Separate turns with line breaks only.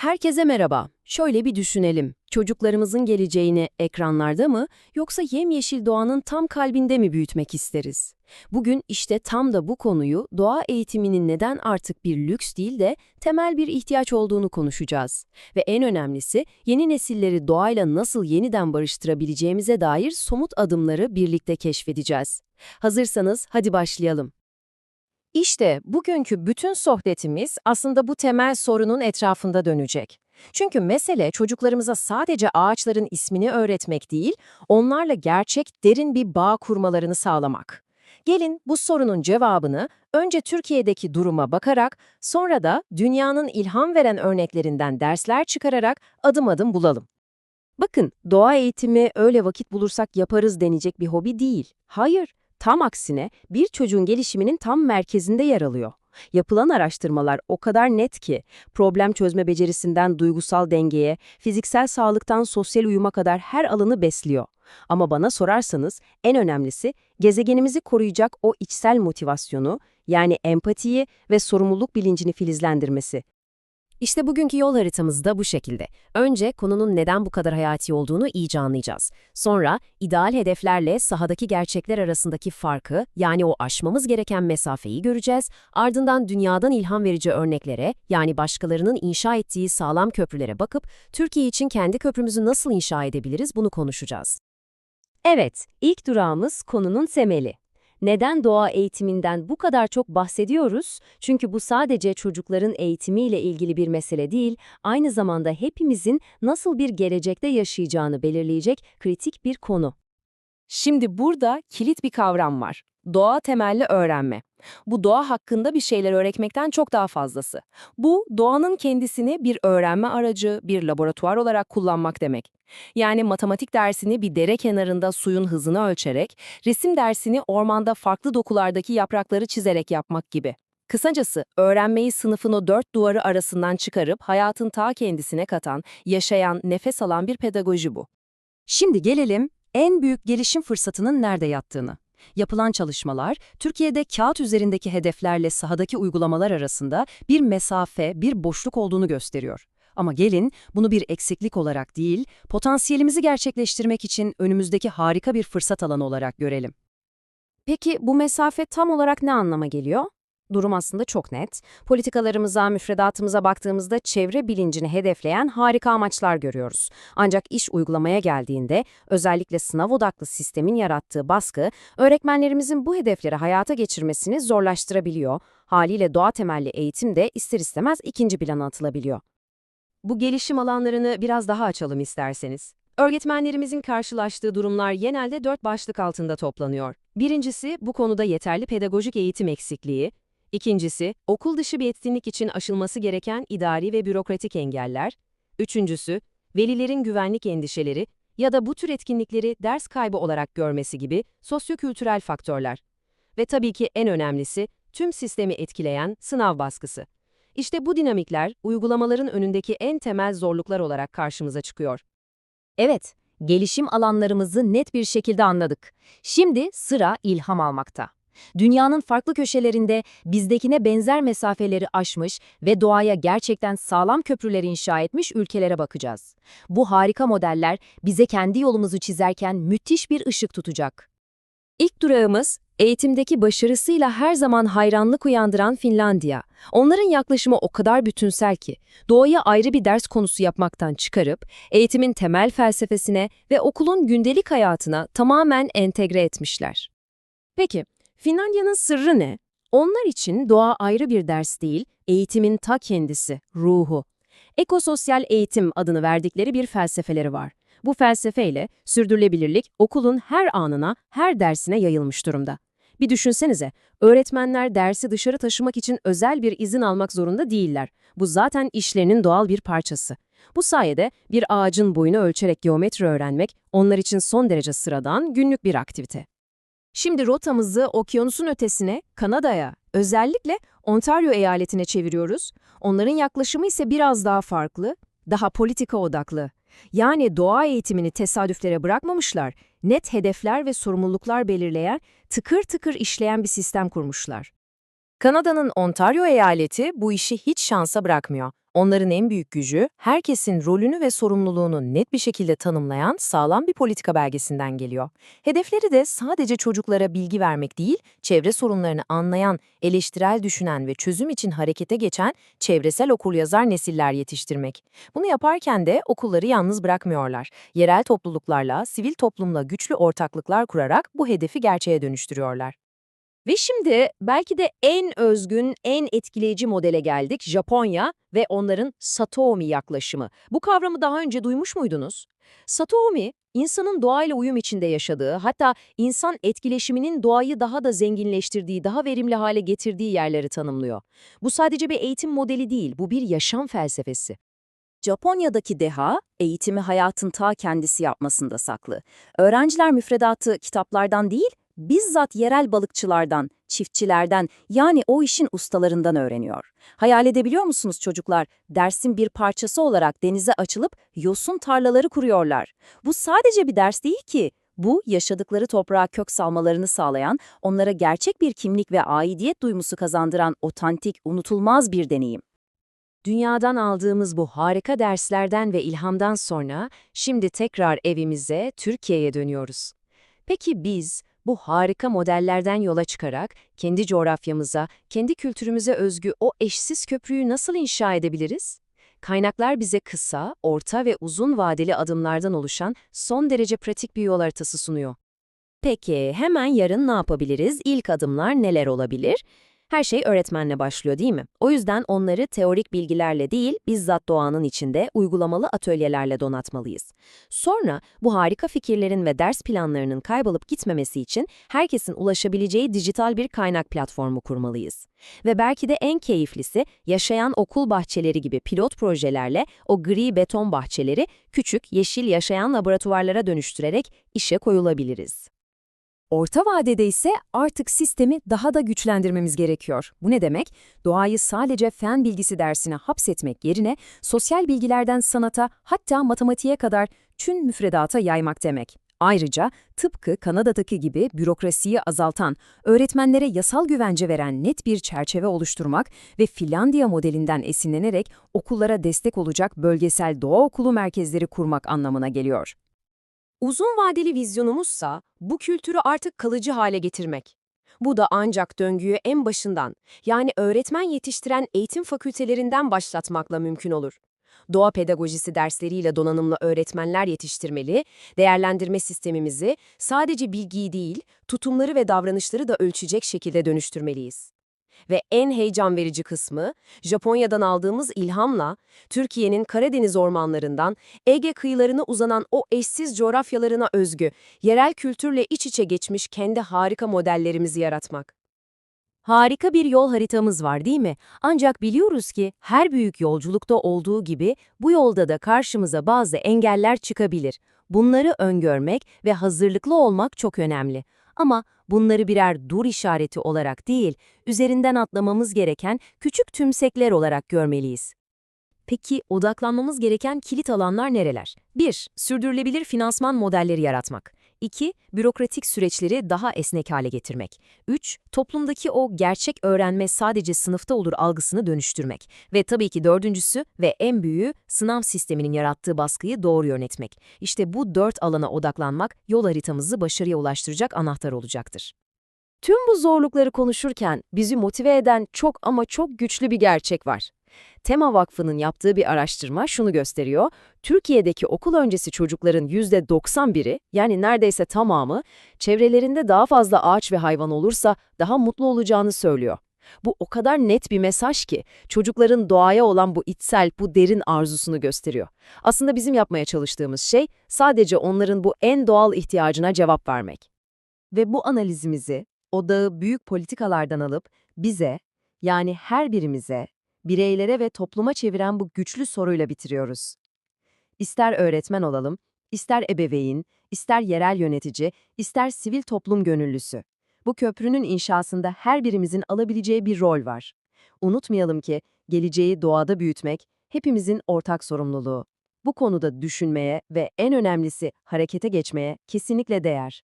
Herkese merhaba. Şöyle bir düşünelim. Çocuklarımızın geleceğini ekranlarda mı yoksa yemyeşil doğanın tam kalbinde mi büyütmek isteriz? Bugün işte tam da bu konuyu doğa eğitiminin neden artık bir lüks değil de temel bir ihtiyaç olduğunu konuşacağız. Ve en önemlisi yeni nesilleri doğayla nasıl yeniden barıştırabileceğimize dair somut adımları birlikte keşfedeceğiz. Hazırsanız hadi başlayalım. İşte bugünkü bütün sohbetimiz aslında bu temel sorunun etrafında dönecek. Çünkü mesele çocuklarımıza sadece ağaçların ismini öğretmek değil, onlarla gerçek derin bir bağ kurmalarını sağlamak. Gelin bu sorunun cevabını önce Türkiye'deki duruma bakarak, sonra da dünyanın ilham veren örneklerinden dersler çıkararak adım adım bulalım. Bakın, doğa eğitimi öyle vakit bulursak yaparız denecek bir hobi değil. Hayır, Tam aksine bir çocuğun gelişiminin tam merkezinde yer alıyor. Yapılan araştırmalar o kadar net ki, problem çözme becerisinden duygusal dengeye, fiziksel sağlıktan sosyal uyuma kadar her alanı besliyor. Ama bana sorarsanız en önemlisi gezegenimizi koruyacak o içsel motivasyonu, yani empatiyi ve sorumluluk bilincini filizlendirmesi. İşte bugünkü yol haritamız da bu şekilde. Önce konunun neden bu kadar hayati olduğunu iyice anlayacağız. Sonra ideal hedeflerle sahadaki gerçekler arasındaki farkı, yani o aşmamız gereken mesafeyi göreceğiz. Ardından dünyadan ilham verici örneklere, yani başkalarının inşa ettiği sağlam köprülere bakıp Türkiye için kendi köprümüzü nasıl inşa edebiliriz bunu konuşacağız. Evet, ilk durağımız konunun temeli. Neden doğa eğitiminden bu kadar çok bahsediyoruz? Çünkü bu sadece çocukların eğitimiyle ilgili bir mesele değil, aynı zamanda hepimizin nasıl bir gelecekte yaşayacağını belirleyecek kritik bir konu. Şimdi burada kilit bir kavram var. Doğa temelli öğrenme. Bu doğa hakkında bir şeyler öğretmekten çok daha fazlası. Bu, doğanın kendisini bir öğrenme aracı, bir laboratuvar olarak kullanmak demek. Yani matematik dersini bir dere kenarında suyun hızını ölçerek, resim dersini ormanda farklı dokulardaki yaprakları çizerek yapmak gibi. Kısacası öğrenmeyi sınıfın o dört duvarı arasından çıkarıp hayatın ta kendisine katan, yaşayan, nefes alan bir pedagoji bu. Şimdi gelelim en büyük gelişim fırsatının nerede yattığını. Yapılan çalışmalar, Türkiye'de kağıt üzerindeki hedeflerle sahadaki uygulamalar arasında bir mesafe, bir boşluk olduğunu gösteriyor. Ama gelin bunu bir eksiklik olarak değil, potansiyelimizi gerçekleştirmek için önümüzdeki harika bir fırsat alanı olarak görelim. Peki bu mesafe tam olarak ne anlama geliyor? Durum aslında çok net. Politikalarımıza, müfredatımıza baktığımızda çevre bilincini hedefleyen harika amaçlar görüyoruz. Ancak iş uygulamaya geldiğinde özellikle sınav odaklı sistemin yarattığı baskı, öğretmenlerimizin bu hedefleri hayata geçirmesini zorlaştırabiliyor. Haliyle doğa temelli eğitim de ister istemez ikinci plana atılabiliyor. Bu gelişim alanlarını biraz daha açalım isterseniz. Öğretmenlerimizin karşılaştığı durumlar genelde dört başlık altında toplanıyor. Birincisi, bu konuda yeterli pedagojik eğitim eksikliği. İkincisi, okul dışı bir etkinlik için aşılması gereken idari ve bürokratik engeller. Üçüncüsü, velilerin güvenlik endişeleri ya da bu tür etkinlikleri ders kaybı olarak görmesi gibi sosyokültürel faktörler. Ve tabii ki en önemlisi, tüm sistemi etkileyen sınav baskısı. İşte bu dinamikler uygulamaların önündeki en temel zorluklar olarak karşımıza çıkıyor. Evet, gelişim alanlarımızı net bir şekilde anladık. Şimdi sıra ilham almakta. Dünyanın farklı köşelerinde bizdekine benzer mesafeleri aşmış ve doğaya gerçekten sağlam köprüler inşa etmiş ülkelere bakacağız. Bu harika modeller bize kendi yolumuzu çizerken müthiş bir ışık tutacak. İlk durağımız, eğitimdeki başarısıyla her zaman hayranlık uyandıran Finlandiya. Onların yaklaşımı o kadar bütünsel ki, doğaya ayrı bir ders konusu yapmaktan çıkarıp, eğitimin temel felsefesine ve okulun gündelik hayatına tamamen entegre etmişler. Peki, Finlandiya'nın sırrı ne? Onlar için doğa ayrı bir ders değil, eğitimin ta kendisi, ruhu. Ekososyal eğitim adını verdikleri bir felsefeleri var. Bu felsefeyle sürdürülebilirlik okulun her anına, her dersine yayılmış durumda. Bir düşünsenize, öğretmenler dersi dışarı taşımak için özel bir izin almak zorunda değiller. Bu zaten işlerinin doğal bir parçası. Bu sayede bir ağacın boyunu ölçerek geometri öğrenmek onlar için son derece sıradan günlük bir aktivite. Şimdi rotamızı okyanusun ötesine, Kanada'ya, özellikle Ontario eyaletine çeviriyoruz. Onların yaklaşımı ise biraz daha farklı, daha politika odaklı. Yani doğa eğitimini tesadüflere bırakmamışlar, net hedefler ve sorumluluklar belirleyen, tıkır tıkır işleyen bir sistem kurmuşlar.
Kanada'nın Ontario eyaleti bu işi hiç şansa bırakmıyor. Onların en büyük gücü, herkesin rolünü ve sorumluluğunu net bir şekilde tanımlayan sağlam bir politika belgesinden geliyor. Hedefleri de sadece çocuklara bilgi vermek değil, çevre sorunlarını anlayan, eleştirel düşünen ve çözüm için harekete geçen çevresel okuryazar nesiller yetiştirmek. Bunu yaparken de okulları yalnız bırakmıyorlar. Yerel topluluklarla, sivil toplumla güçlü ortaklıklar kurarak bu hedefi gerçeğe dönüştürüyorlar.
Ve şimdi belki de en özgün, en etkileyici modele geldik Japonya ve onların Satomi yaklaşımı. Bu kavramı daha önce duymuş muydunuz? Satomi, insanın doğayla uyum içinde yaşadığı, hatta insan etkileşiminin doğayı daha da zenginleştirdiği, daha verimli hale getirdiği yerleri tanımlıyor. Bu sadece bir eğitim modeli değil, bu bir yaşam felsefesi.
Japonya'daki deha, eğitimi hayatın ta kendisi yapmasında saklı. Öğrenciler müfredatı kitaplardan değil, bizzat yerel balıkçılardan, çiftçilerden yani o işin ustalarından öğreniyor. Hayal edebiliyor musunuz çocuklar? Dersin bir parçası olarak denize açılıp yosun tarlaları kuruyorlar. Bu sadece bir ders değil ki. Bu, yaşadıkları toprağa kök salmalarını sağlayan, onlara gerçek bir kimlik ve aidiyet duygusu kazandıran otantik, unutulmaz bir deneyim.
Dünyadan aldığımız bu harika derslerden ve ilhamdan sonra şimdi tekrar evimize, Türkiye'ye dönüyoruz. Peki biz bu harika modellerden yola çıkarak kendi coğrafyamıza, kendi kültürümüze özgü o eşsiz köprüyü nasıl inşa edebiliriz? Kaynaklar bize kısa, orta ve uzun vadeli adımlardan oluşan son derece pratik bir yol haritası sunuyor. Peki hemen yarın ne yapabiliriz? İlk adımlar neler olabilir? Her şey öğretmenle başlıyor değil mi? O yüzden onları teorik bilgilerle değil, bizzat doğanın içinde uygulamalı atölyelerle donatmalıyız. Sonra bu harika fikirlerin ve ders planlarının kaybolup gitmemesi için herkesin ulaşabileceği dijital bir kaynak platformu kurmalıyız. Ve belki de en keyiflisi yaşayan okul bahçeleri gibi pilot projelerle o gri beton bahçeleri küçük yeşil yaşayan laboratuvarlara dönüştürerek işe koyulabiliriz. Orta vadede ise artık sistemi daha da güçlendirmemiz gerekiyor. Bu ne demek? Doğayı sadece fen bilgisi dersine hapsetmek yerine sosyal bilgilerden sanata hatta matematiğe kadar tüm müfredata yaymak demek. Ayrıca tıpkı Kanada'daki gibi bürokrasiyi azaltan, öğretmenlere yasal güvence veren net bir çerçeve oluşturmak ve Finlandiya modelinden esinlenerek okullara destek olacak bölgesel doğa okulu merkezleri kurmak anlamına geliyor. Uzun vadeli vizyonumuzsa bu kültürü artık kalıcı hale getirmek. Bu da ancak döngüyü en başından, yani öğretmen yetiştiren eğitim fakültelerinden başlatmakla mümkün olur. Doğa pedagojisi dersleriyle donanımlı öğretmenler yetiştirmeli, değerlendirme sistemimizi sadece bilgiyi değil, tutumları ve davranışları da ölçecek şekilde dönüştürmeliyiz. Ve en heyecan verici kısmı, Japonya'dan aldığımız ilhamla, Türkiye'nin Karadeniz ormanlarından Ege kıyılarına uzanan o eşsiz coğrafyalarına özgü, yerel kültürle iç içe geçmiş kendi harika modellerimizi yaratmak. Harika bir yol haritamız var değil mi? Ancak biliyoruz ki her büyük yolculukta olduğu gibi bu yolda da karşımıza bazı engeller çıkabilir. Bunları öngörmek ve hazırlıklı olmak çok önemli. Ama bunları birer dur işareti olarak değil, üzerinden atlamamız gereken küçük tümsekler olarak görmeliyiz. Peki odaklanmamız gereken kilit alanlar nereler? 1. Sürdürülebilir finansman modelleri yaratmak. 2. Bürokratik süreçleri daha esnek hale getirmek. 3. Toplumdaki o gerçek öğrenme sadece sınıfta olur algısını dönüştürmek. Ve tabii ki dördüncüsü ve en büyüğü sınav sisteminin yarattığı baskıyı doğru yönetmek. İşte bu dört alana odaklanmak yol haritamızı başarıya ulaştıracak anahtar olacaktır. Tüm bu zorlukları konuşurken bizi motive eden çok ama çok güçlü bir gerçek var. Tema Vakfı'nın yaptığı bir araştırma şunu gösteriyor. Türkiye'deki okul öncesi çocukların %91'i yani neredeyse tamamı çevrelerinde daha fazla ağaç ve hayvan olursa daha mutlu olacağını söylüyor. Bu o kadar net bir mesaj ki çocukların doğaya olan bu içsel, bu derin arzusunu gösteriyor. Aslında bizim yapmaya çalıştığımız şey sadece onların bu en doğal ihtiyacına cevap vermek. Ve bu analizimizi odağı büyük politikalardan alıp bize, yani her birimize, bireylere ve topluma çeviren bu güçlü soruyla bitiriyoruz. İster öğretmen olalım, ister ebeveyn, ister yerel yönetici, ister sivil toplum gönüllüsü. Bu köprünün inşasında her birimizin alabileceği bir rol var. Unutmayalım ki geleceği doğada büyütmek hepimizin ortak sorumluluğu. Bu konuda düşünmeye ve en önemlisi harekete geçmeye kesinlikle değer.